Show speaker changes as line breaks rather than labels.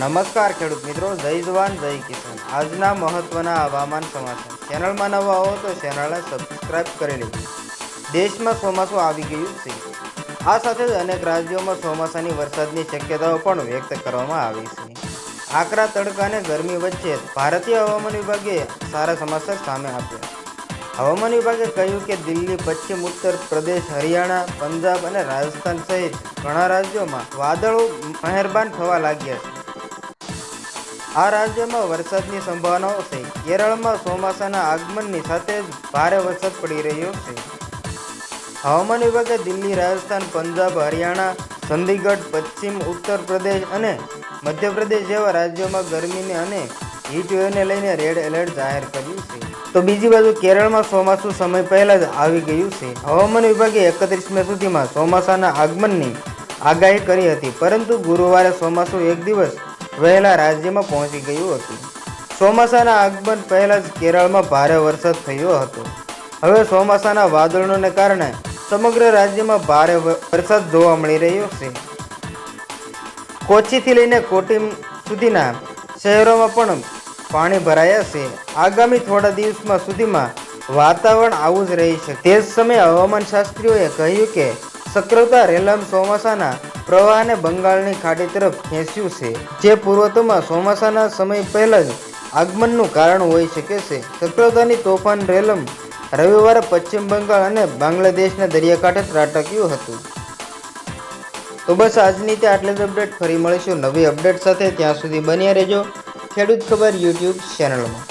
નમસ્કાર ખેડૂત મિત્રો, જય જવાન, જય કિસાન. આજના મહત્વના હવામાન સમાચાર. ચેનલમાં નવા હો તો ચેનલને સબસ્ક્રાઇબ કરી લેજો. દેશમાં ચોમાસું આવી ગયું છે. આ સાથે જ અનેક રાજ્યોમાં ચોમાસાની વરસાદની શક્યતાઓ પણ વ્યક્ત કરવામાં આવી છે. આકરા તડકાને ગરમી વચ્ચે ભારતીય હવામાન વિભાગે સારા સમાચાર સામે આપ્યા. હવામાન વિભાગે કહ્યું કે દિલ્હી, પશ્ચિમ, ઉત્તર પ્રદેશ, હરિયાણા, પંજાબ અને રાજસ્થાન સહિત ઘણા રાજ્યોમાં વાદળો મહેરબાન થવા લાગ્યા છે. આ રાજ્યમાં વરસાદની સંભાવનાઓ છે. કેરળમાં ચોમાસાના આગમનની સાથે જ ભારે વરસાદ પડી રહ્યો છે. હવામાન વિભાગે દિલ્હી, રાજસ્થાન, પંજાબ, હરિયાણા, ચંદીગઢ, પશ્ચિમ, ઉત્તર પ્રદેશ અને મધ્યપ્રદેશ જેવા રાજ્યોમાં ગરમીને અને હીટવેવને લઈને રેડ એલર્ટ જાહેર કર્યું છે. તો બીજી બાજુ કેરળમાં ચોમાસું સમય પહેલા જ આવી ગયું છે. હવામાન વિભાગે એકત્રીસ મે સુધીમાં ચોમાસાના આગમનની આગાહી કરી હતી, પરંતુ ગુરુવારે ચોમાસું એક દિવસ વહેલા રાજ્યમાં પહોંચી ગયું હતું. ચોમાસાના આગમન પહેલાં જ કેરળમાં ભારે વરસાદ થયો હતો. હવે ચોમાસાના વાદળોને કારણે સમગ્ર રાજ્યમાં ભારે વરસાદ જોવા મળી રહ્યો છે. કોચીથી લઈને કોટીમ સુધીના શહેરોમાં પણ પાણી ભરાયા છે. આગામી થોડા દિવસમાં સુધીમાં વાતાવરણ આવું જ રહી છે. તે જ સમયે હવામાન શાસ્ત્રીઓએ કહ્યું કે ચક્રતા રેલમ ચોમાસાના પ્રવાહને બંગાળની ખાડી તરફ ખેંચ્યું છે, જે પૂર્વતમાં ચોમાસાના સમય પહેલા જ આગમનનું કારણ હોઈ શકે છે. ચક્રતાની તોફાન રેલમ રવિવારે પશ્ચિમ બંગાળ અને બાંગ્લાદેશના દરિયાકાંઠે ત્રાટક્યું હતું. તો બસ આજની તે આટલી જ અપડેટ. ફરી મળીશું નવી અપડેટ સાથે. ત્યાં સુધી બન્યા રહેજો. ખેડૂત ખબર યુટ્યુબ ચેનલમાં.